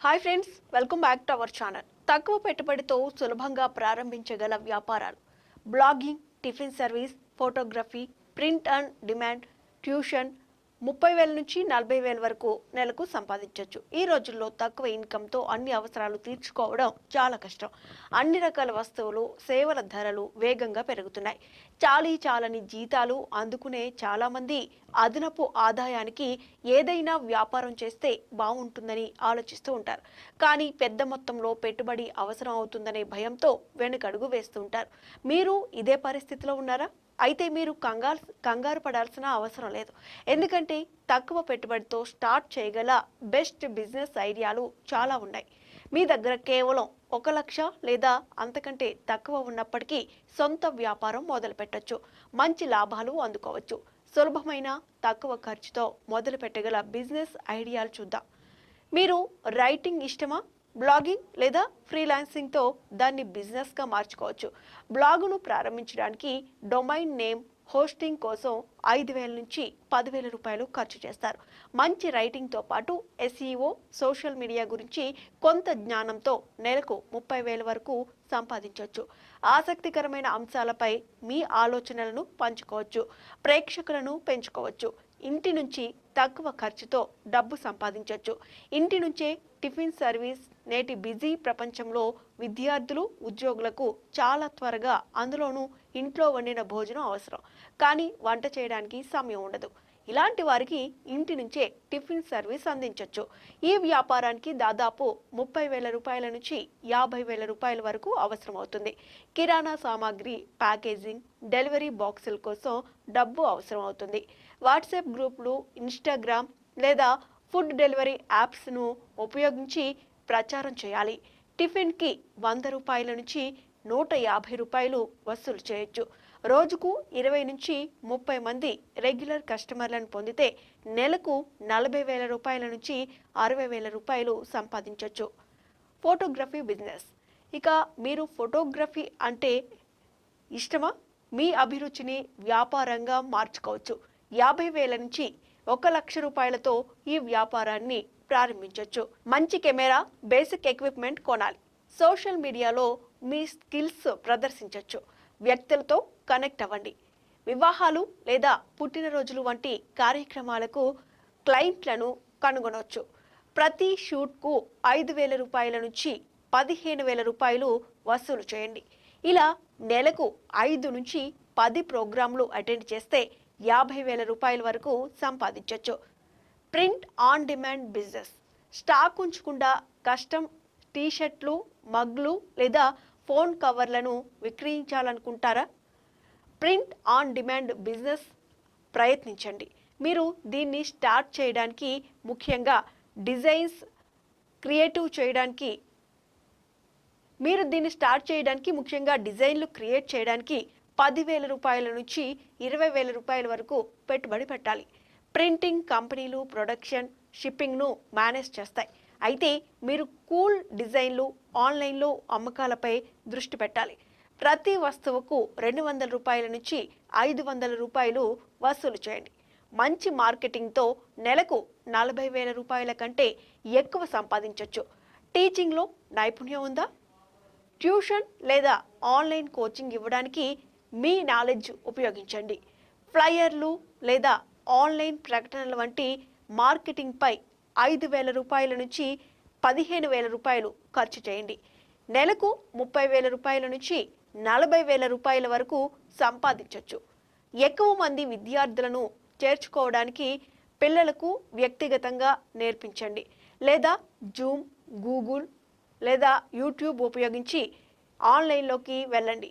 Hi friends welcome back to our channel తక్కువ పెట్టుబడితో సులభంగా ప్రారంభించగల వ్యాపారాలు. Blogging tiffin service photography print and demand tuition ముప్పై వేల నుంచి నలభై వేల వరకు నెలకు సంపాదించవచ్చు ఈ రోజుల్లో తక్కువ ఇన్కంతో అన్ని అవసరాలు తీర్చుకోవడం చాలా కష్టం. అన్ని రకాల వస్తువులు సేవల ధరలు వేగంగా పెరుగుతున్నాయి. చాలీ చాలని జీతాలు అందుకునే చాలామంది అదనపు ఆదాయానికి ఏదైనా వ్యాపారం చేస్తే బాగుంటుందని ఆలోచిస్తూ ఉంటారు. కానీ పెద్ద మొత్తంలో పెట్టుబడి అవసరం అవుతుందనే భయంతో వెనుకడుగు వేస్తూ ఉంటారు. మీరు ఇదే పరిస్థితిలో ఉన్నారా? అయితే మీరు కంగారు కంగారు పడాల్సిన అవసరం లేదు. ఎందుకంటే తక్కువ పెట్టుబడితో స్టార్ట్ చేయగల బెస్ట్ బిజినెస్ ఐడియాలు చాలా ఉన్నాయి. మీ దగ్గర కేవలం ఒక లక్ష లేదా అంతకంటే తక్కువ ఉన్నప్పటికీ సొంత వ్యాపారం మొదలుపెట్టొచ్చు మంచి లాభాలు అందుకోవచ్చు. సులభమైన తక్కువ ఖర్చుతో మొదలు పెట్టగల బిజినెస్ ఐడియాలు చూద్దాం. మీరు రైటింగ్ ఇష్టమా? బ్లాగింగ్ లేదా ఫ్రీలాన్సింగ్తో దాన్ని బిజినెస్గా మార్చుకోవచ్చు. బ్లాగును ప్రారంభించడానికి డొమైన్ నేమ్ హోస్టింగ్ కోసం ఐదు వేల నుంచి పదివేల రూపాయలు ఖర్చు చేస్తారు. మంచి రైటింగ్తో పాటు ఎస్ఈఓ సోషల్ మీడియా గురించి కొంత జ్ఞానంతో నెలకు ముప్పై వేల వరకు సంపాదించవచ్చు ఆసక్తికరమైన అంశాలపై మీ ఆలోచనలను పంచుకోవచ్చు. ప్రేక్షకులను పెంచుకోవచ్చు. ఇంటి నుంచి తక్కువ ఖర్చుతో డబ్బు సంపాదించవచ్చు ఇంటి నుంచే టిఫిన్ సర్వీస్ నేటి బిజీ ప్రపంచంలో విద్యార్థులు ఉద్యోగులకు చాలా త్వరగా అందులోనూ ఇంట్లో వండిన భోజనం అవసరం. కానీ వంట చేయడానికి సమయం ఉండదు. ఇలాంటి వారికి ఇంటి నుంచే టిఫిన్ సర్వీస్ అందించవచ్చు ఈ వ్యాపారానికి దాదాపు ముప్పై వేల రూపాయల నుంచి యాభై వేల రూపాయల వరకు అవసరం అవుతుంది. కిరాణా సామాగ్రి ప్యాకేజింగ్ డెలివరీ బాక్సుల కోసం డబ్బు అవసరం అవుతుంది. వాట్సాప్ గ్రూపులు ఇన్స్టాగ్రామ్ లేదా ఫుడ్ డెలివరీ యాప్స్ను ఉపయోగించి ప్రచారం చేయాలి. టిఫిన్కి వంద రూపాయల నుంచి నూట యాభై రూపాయలు వసూలు చేయొచ్చు. రోజుకు ఇరవై నుంచి ముప్పై మంది రెగ్యులర్ కస్టమర్లను పొందితే నెలకు నలభై వేల రూపాయల నుంచి అరవై వేల రూపాయలు సంపాదించవచ్చు ఫోటోగ్రఫీ బిజినెస్. ఇక మీరు ఫోటోగ్రఫీ అంటే ఇష్టమా? మీ అభిరుచిని వ్యాపారంగా మార్చుకోవచ్చు. యాభై వేల నుంచి ఒక లక్ష రూపాయలతో ఈ వ్యాపారాన్ని ప్రారంభించవచ్చు మంచి కెమెరా బేసిక్ ఎక్విప్మెంట్ కొనాలి. సోషల్ మీడియాలో మీ స్కిల్స్ ప్రదర్శించవచ్చు వ్యక్తులతో కనెక్ట్ అవ్వండి. వివాహాలు లేదా పుట్టినరోజులు వంటి కార్యక్రమాలకు క్లయింట్లను కనుగొనవచ్చు ప్రతి షూట్కు ఐదు వేల రూపాయల నుంచి పదిహేను వేల రూపాయలు వసూలు చేయండి. ఇలా నెలకు ఐదు నుంచి పది ప్రోగ్రాంలు అటెండ్ చేస్తే యాభై వేల రూపాయల వరకు సంపాదించవచ్చు print on demand business. Stock ఉంచకుండా custom టీషర్ట్లు మగ్లు లేదా ఫోన్ కవర్లను విక్రయించాలనుకుంటారా? ప్రింట్ ఆన్ డిమాండ్ బిజినెస్ ప్రయత్నించండి. మీరు దీన్ని స్టార్ట్ చేయడానికి ముఖ్యంగా డిజైన్స్ క్రియేటివ్ చేయడానికి మీరు దీన్ని స్టార్ట్ చేయడానికి ముఖ్యంగా డిజైన్లు క్రియేట్ చేయడానికి పదివేల రూపాయల నుంచి ఇరవై వేల రూపాయల వరకు పెట్టుబడి పెట్టాలి. ప్రింటింగ్ కంపెనీలు ప్రొడక్షన్ షిప్పింగ్ను మేనేజ్ చేస్తాయి. అయితే మీరు కూల్ డిజైన్లు ఆన్లైన్లో అమ్మకాలపై దృష్టి పెట్టాలి. ప్రతి వస్తువుకు రెండు వందల రూపాయల నుంచి ఐదు వందల రూపాయలు వసూలు చేయండి. మంచి మార్కెటింగ్తో నెలకు నలభై వేల రూపాయల కంటే ఎక్కువ సంపాదించవచ్చు టీచింగ్లో నైపుణ్యం ఉందా? ట్యూషన్ లేదా ఆన్లైన్ కోచింగ్ ఇవ్వడానికి మీ నాలెడ్జ్ ఉపయోగించండి. ఫ్లయర్లు లేదా ఆన్లైన్ ప్రకటనల వంటి మార్కెటింగ్పై ఐదు వేల రూపాయల నుంచి పదిహేను వేల రూపాయలు ఖర్చు చేయండి. నెలకు ముప్పై వేల రూపాయల నుంచి నలభై వేల రూపాయల వరకు సంపాదించవచ్చు ఎక్కువ మంది విద్యార్థులను చేర్చుకోవడానికి పిల్లలకు వ్యక్తిగతంగా నేర్పించండి. లేదా జూమ్ గూగుల్ లేదా యూట్యూబ్ ఉపయోగించి ఆన్లైన్లోకి వెళ్ళండి.